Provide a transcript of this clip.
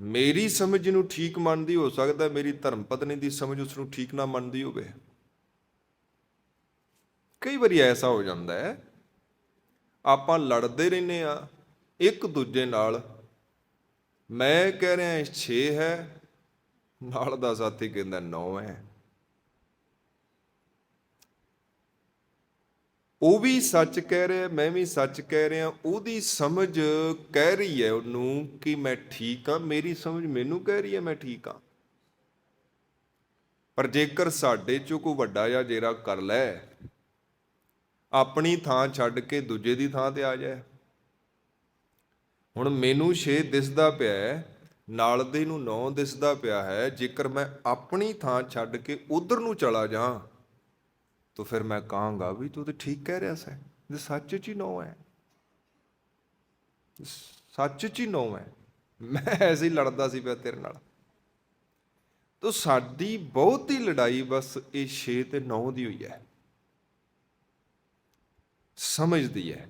ਮੇਰੀ ਸਮਝ ਨੂੰ ਠੀਕ ਮੰਨਦੀ ਹੋ ਸਕਦਾ ਮੇਰੀ ਧਰਮ ਪਤਨੀ ਦੀ ਸਮਝ ਉਸ ਨੂੰ ਠੀਕ ਨਾ ਮੰਨਦੀ ਹੋਵੇ। ਕਈ ਵਾਰੀ ਐਸਾ ਹੋ ਜਾਂਦਾ ਹੈ, ਆਪਾਂ ਲੜਦੇ ਰਹਿੰਦੇ ਆ ਇੱਕ ਦੂਜੇ ਨਾਲ, ਮੈਂ ਕਹਿ ਰਿਹਾ 6 ਹੈ, ਨਾਲ ਦਾ ਸਾਥੀ ਕਹਿੰਦਾ 9 ਹੈ। ਉਹ ਵੀ ਸੱਚ ਕਹਿ ਰਿਹਾ, ਮੈਂ ਵੀ ਸੱਚ ਕਹਿ ਰਿਹਾ, ਉਹਦੀ ਸਮਝ ਕਹਿ ਰਹੀ ਹੈ ਉਹਨੂੰ ਕਿ ਮੈਂ ਠੀਕ ਹਾਂ, ਮੇਰੀ ਸਮਝ ਮੈਨੂੰ ਕਹਿ ਰਹੀ ਹੈ ਮੈਂ ਠੀਕ ਹਾਂ। ਪਰ ਜੇਕਰ ਸਾਡੇ ਚੋਂ ਕੋਈ ਵੱਡਾ ਜਾਂ ਜੇਰਾ ਕਰ ਲੈ, ਆਪਣੀ ਥਾਂ ਛੱਡ ਕੇ ਦੂਜੇ ਦੀ ਥਾਂ ਤੇ ਆ ਜਾਏ। ਹੁਣ ਮੈਨੂੰ 6 ਦਿਸਦਾ ਪਿਆ ਹੈ, ਨਾਲ ਦੇ ਨੂੰ 9 ਦਿਸਦਾ ਪਿਆ ਹੈ, ਜੇਕਰ ਮੈਂ ਆਪਣੀ ਥਾਂ ਛੱਡ ਕੇ ਉਧਰ ਨੂੰ ਚਲਾ ਜਾ ਤਾਂ ਫਿਰ ਮੈਂ ਕਹਾਂਗਾ ਵੀ ਤੂੰ ਤੇ ਠੀਕ ਕਹਿ ਰਿਹਾ ਸੈਂ, ਜੇ ਸੱਚ ਚ ਹੀ 9 ਹੈ। ਸੱਚ ਚ ਹੀ 9 ਹੈ। ਮੈਂ ਐਸੇ ਹੀ ਲੜਦਾ ਸੀ ਪਿਆ ਤੇਰੇ ਨਾਲ। ਤੋ ਸਾਡੀ ਬਹੁਤੀ ਲੜਾਈ ਬਸ ਇਹ 6 ਤੇ 9 ਦੀ ਹੋਈ ਹੈ। ਸਮਝਦੀ ਹੈ।